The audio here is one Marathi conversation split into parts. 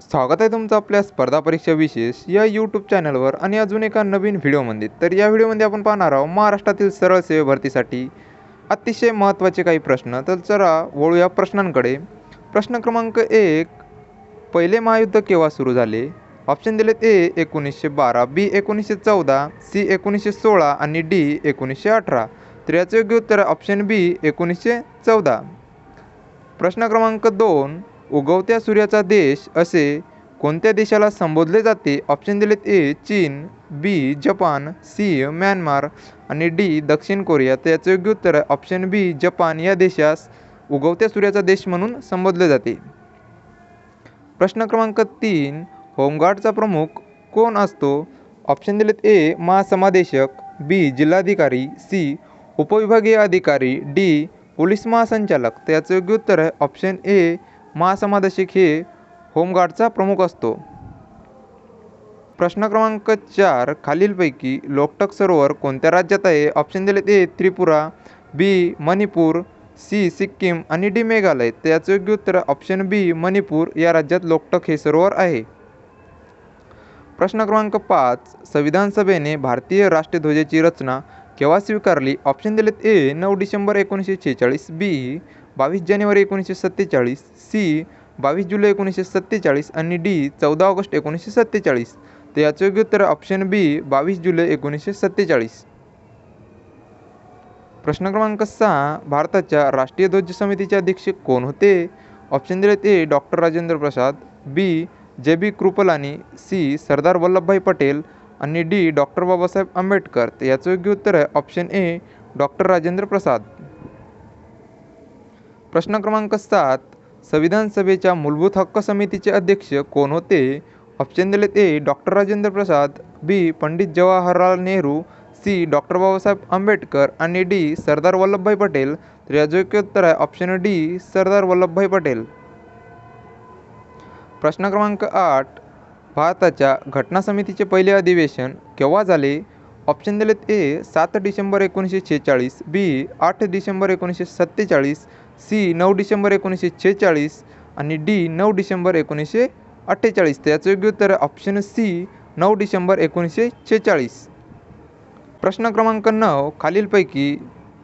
स्वागत आहे तुमचं आपल्या स्पर्धा परीक्षा विशेष या यूट्यूब चॅनलवर आणि अजून एका नवीन व्हिडिओमध्ये. तर या व्हिडिओमध्ये आपण पाहणार आहोत महाराष्ट्रातील सरळ सेवे भरतीसाठी अतिशय महत्त्वाचे काही प्रश्न. तर चला वळूया प्रश्नांकडे. प्रश्न क्रमांक एक पहिले महायुद्ध केव्हा सुरू झाले? ऑप्शन दिलेत ए एकोणीसशे बारा बी एकोणीसशे चौदा सी एकोणीसशे सोळा आणि डी एकोणीसशे अठरा. तर याचं योग्य उत्तर ऑप्शन बी एकोणीसशे चौदा. प्रश्न क्रमांक दोन उगवत्या सूर्याचा देश असे कोणत्या देशाला संबोधले जाते? ऑप्शन दिलेत ए चीन बी जपान सी म्यानमार आणि डी दक्षिण कोरिया. तर याचं योग्य उत्तर आहे. Option B Japan. या देशास उगवत्या सूर्याचा देश म्हणून संबोधले जाते. प्रश्न क्रमांक तीन होमगार्डचा प्रमुख कोण असतो? ऑप्शन दिलेत ए महासमादेशक. बी जिल्हाधिकारी. सी उपविभागीय अधिकारी. डी पोलीस महासंचालक. तर याचं योग्य उत्तर आहे. ऑप्शन ए महासमादेशक हे होमगार्डचा प्रमुख असतो. प्रश्न क्रमांक चार खालीलपैकी लोकटक सरोवर कोणत्या राज्यात आहे? ऑप्शन दिले A Tripura B Manipur C Sikkim आणि डी मेघालय. त्याचं योग्य उत्तर ऑप्शन बी मणिपूर. या राज्यात लोकटक हे सरोवर आहे. प्रश्न क्रमांक पाच संविधान सभेने भारतीय राष्ट्रध्वजाची रचना केव्हा स्वीकारली? ऑप्शन दिलेत ए नऊ डिसेंबर एकोणीसशे छेचाळीस. बी बावीस जानेवारी एकोणीसशे सत्तेचाळीस सी बावीस जुलै एकोणीसशे सत्तेचाळीस आणि डी चौदा ऑगस्ट एकोणीसशे सत्तेचाळीस. तर याचं योग्य उत्तर ऑप्शन बी बावीस जुलै एकोणीसशे सत्तेचाळीस. प्रश्न क्रमांक सहा भारताच्या राष्ट्रीय ध्वज समितीचे अध्यक्ष कोण होते? ऑप्शन दिलेत A doctor Rajendra Prasad B J B Kripalani C Sardar Vallabhbhai Patel आणि डी डॉक्टर बाबासाहेब आंबेडकर. तर याचं योग्य उत्तर आहे option A doctor Rajendra Prasad. प्रश्न क्रमांक सात संविधान सभेच्या मूलभूत हक्क समितीचे अध्यक्ष कोण होते? ऑप्शन दिलेत A doctor Rajendra Prasad B Pandit Jawaharlal Nehru C doctor Babasaheb Ambedkar आणि डी सरदार वल्लभभाई पटेल. तर उत्तर आहे ऑप्शन डी सरदार वल्लभभाई पटेल. प्रश्न क्रमांक आठ भारताच्या घटना समितीचे पहिले अधिवेशन केव्हा झाले? ऑप्शन दिलेत ए सात डिसेंबर एकोणीसशे छेचाळीस बी आठ डिसेंबर एकोणीसशे सत्तेचाळीस सी नऊ डिसेंबर एकोणीसशे छेचाळीस आणि डी नऊ डिसेंबर एकोणीसशे अठ्ठेचाळीस. तर याचं योग्य उत्तर ऑप्शन सी नऊ डिसेंबर एकोणीसशे छेचाळीस प्रश्न क्रमांक नऊ खालीलपैकी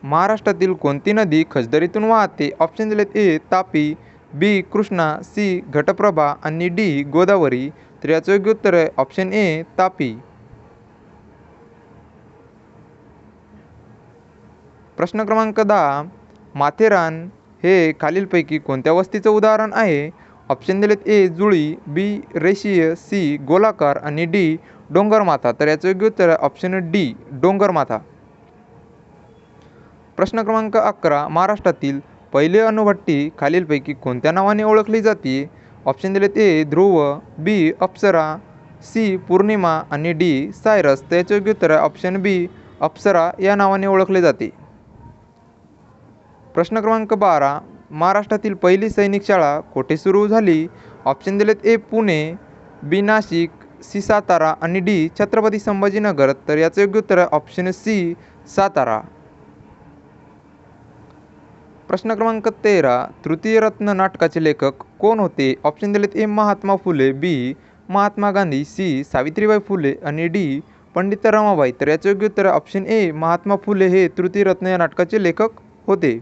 महाराष्ट्रातील कोणती नदी खजदरीतून वाहते? ऑप्शन दिलेत A Tapi B Krishna C Ghataprabha आणि डी गोदावरी. तर याचं योग्य उत्तर आहे ऑप्शन ए तापी. प्रश्न क्रमांक दहा माथेरान हे खालीलपैकी कोणत्या वस्तीचं उदाहरण आहे? ऑप्शन दिलेत ए जुळी बी रेषीय सी गोलाकार आणि डी डोंगरमाथा. तर याचं योग्य उत्तर आहे ऑप्शन डी डोंगरमाथा. प्रश्न क्रमांक अकरा महाराष्ट्रातील पहिले अणुभट्टी खालीलपैकी कोणत्या नावाने ओळखली जाते? ऑप्शन दिलेत ए ध्रुव बी अप्सरा सी पौर्णिमा आणि डी सायरस. तर याचं योग्य उत्तर आहे ऑप्शन बी अप्सरा या नावाने ओळखले जाते. प्रश्न क्रमांक बारा महाराष्ट्रातील पहिली सैनिक शाळा कोठे सुरू झाली? ऑप्शन दिलेत A Pune B Nashik C Satara आणि डी छत्रपती संभाजीनगर. तर याचं योग्य उत्तर आहे ऑप्शन सी सातारा. प्रश्न क्रमांक तेरा तृतीय रत्न नाटकाचे लेखक कोण होते? ऑप्शन दिलेत A Mahatma Phule B Mahatma Gandhi C Savitribai Phule आणि डी पंडित रमाबाई तर याचं योग्य उत्तर आहे ऑप्शन ए महात्मा फुले. हे तृतीय रत्न या नाटकाचे लेखक होते.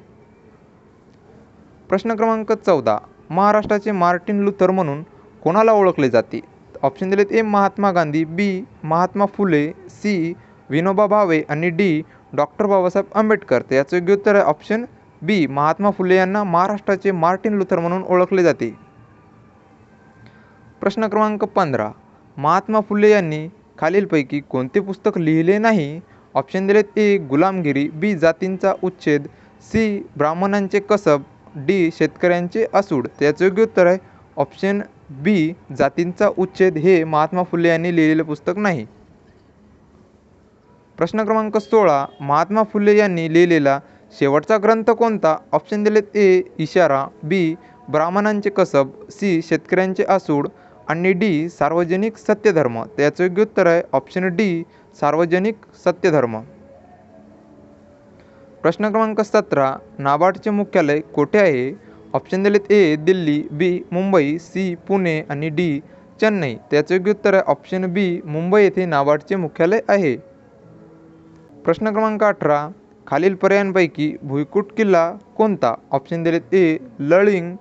प्रश्न क्रमांक चौदा महाराष्ट्राचे मार्टिन लुथर म्हणून कोणाला ओळखले जाते? ऑप्शन दिलेत A Mahatma Gandhi B Mahatma Phule C Vinoba Bhave आणि डी डॉक्टर बाबासाहेब आंबेडकर. तर याचं योग्य उत्तर आहे ऑप्शन बी महात्मा फुले यांना महाराष्ट्राचे मार्टिन लुथर म्हणून ओळखले जाते. प्रश्न क्रमांक पंधरा महात्मा फुले यांनी खालीलपैकी कोणते पुस्तक लिहिले नाही? ऑप्शन दिलेत ए गुलामगिरी बी जातींचा उच्छेद सी ब्राह्मणांचे कसब डी शेतकऱ्यांचे असूड. त्याचं योग्य उत्तर आहे. ऑप्शन बी जातींचा उच्छेद हे महात्मा फुले यांनी लिहिलेलं पुस्तक नाही. प्रश्न क्रमांक सोळा महात्मा फुले यांनी लिहिलेला शेवटचा ग्रंथ कोणता? ऑप्शन दिलेत ए इशारा बी ब्राह्मणांचे कसब सी शेतकऱ्यांचे आसूड आणि डी सार्वजनिक सत्यधर्म. त्याचं योग्य उत्तर आहे. ऑप्शन डी सार्वजनिक सत्यधर्म. प्रश्न क्रमांक सतरा नाबार्डचे मुख्यालय कोठे आहे? ऑप्शन दिलेत A Delhi B Mumbai C Pune आणि डी चेन्नई. त्याचं योग्य उत्तर आहे ऑप्शन बी मुंबई येथे नाबार्डचे मुख्यालय आहे. प्रश्न क्रमांक अठरा खालील पर्यायांपैकी भुईकूट किल्ला कोणता? ऑप्शन दिलेत A Laling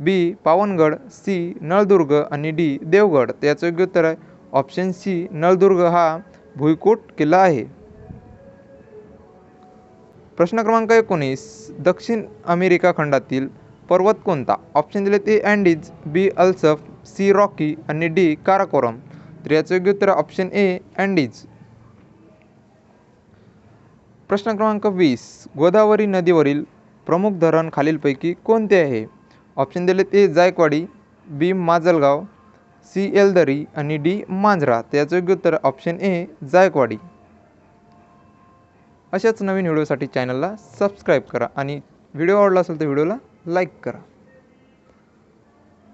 B Pavangad C Naldurg आणि डी देवगड. त्याचं योग्य उत्तर आहे ऑप्शन सी नळदुर्ग हा भुईकोट किल्ला आहे. प्रश्न क्रमांक एकोणीस दक्षिण अमेरिका खंडातील पर्वत कोणता? ऑप्शन दिलेत ए अँडीज बी अल्सफ सी रॉकी आणि डी काराकोरम तर याचं योग्य उत्तर ऑप्शन ए अँडीज प्रश्न क्रमांक वीस गोदावरी नदीवरील प्रमुख धरण खालीलपैकी कोणते आहे? ऑप्शन दिलेत A Jayakwadi B Majalgaon C Yeldari आणि डी मांजरा. त्याचं योग्य उत्तर ऑप्शन ए जायकवाडी. अशाच नवीन व्हिडिओसाठी चॅनलला सबस्क्राईब करा आणि व्हिडिओ आवडला असेल तर व्हिडिओला लाईक करा.